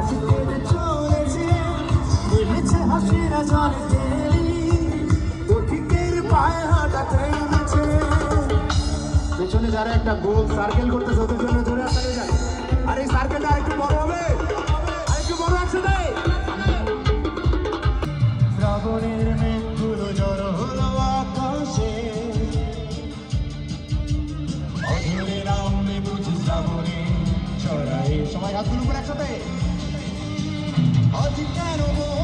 কাশ্মীর চলেছে নেমেছে হাসিরা জলে তেলি দঠিকের পায়ে হাঁটা থেমেছে পেছনে যারা একটা গোল সার্কেল করতেছে, ওদের জন্য ধরে আসতে যান আর এই সার্কেলটা আরেকটু বড় হবে। আরেকটু বড় একসাথে। শ্রাবণের মেঘগুলো জড় হলো আকাশে। অধরে রামে বুঝি শ্রাবণে চড়াই। সবাই হাতগুলো করে একসাথে। oggi che non vuoi